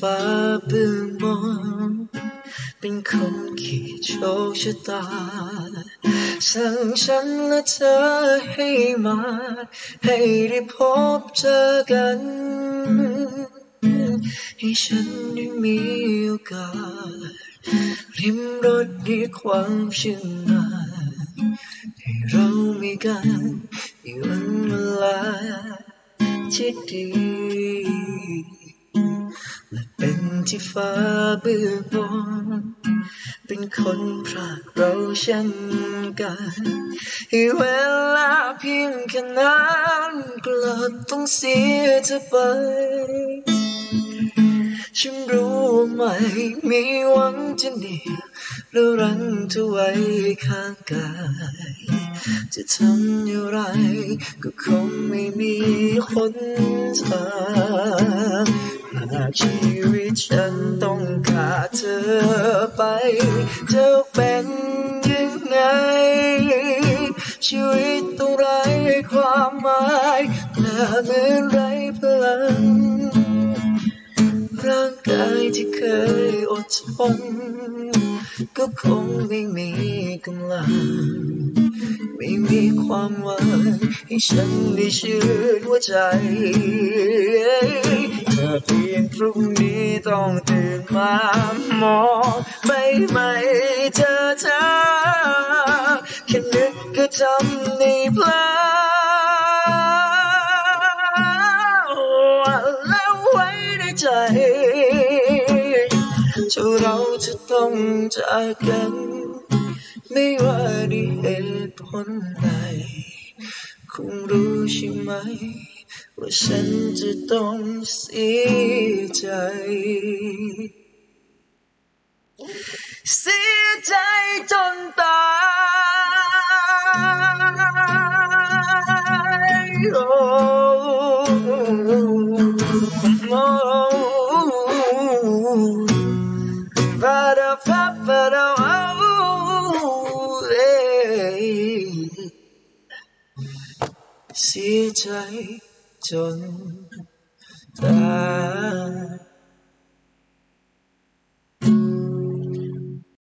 ฟ้าเบื้องมองเป็นคนขีดโชคชะตา สั่งฉันและเธอให้มา ให้ได้พบเจอกัน ให้ฉันได้มีโอกาสริมรถด้วยความชื่นบาให้เรามีกันในวันเวลาที่ดี ที่ฟ้าเบื้องบน เป็นคนพรากเราเช่นกันให้เวลาเพียงแค่นั้นกลับต้องเสียเธอไป ฉันรู้ว่าไม่มีหวังจะเหนียวแล้วรั้งเธอไว้ข้างกาย จะทำอย่างไรก็คงไม่มีหนทางหากชีวิต ฉันต้องขาดเธอไปจะเป็นยังไง ชีวิตต้องไร้ความหมายและเหมือนไร้พลัง ร่างกายที่เคยอดทนก็คงไม่มีกำลัง ไม่มีความหวังให้ฉันได้ชื่นหัวใจ อเพียงพรุ่งนี้ต้องตื่นมามองไม่ไม่เจอเธอแค่นึกก็ทำในพลอแล้วไว้ในใจเท่าเราจะต้องจากกัน ไม่ว่าด้วยเหตุผลใดคงรู้ใช่ไหม ว่าฉันจะต้องเสียใจ เสียใจจนตายโอ้โอ้บาดาฟาบาดาโอ้เอ้ยเสียใจ จนตาย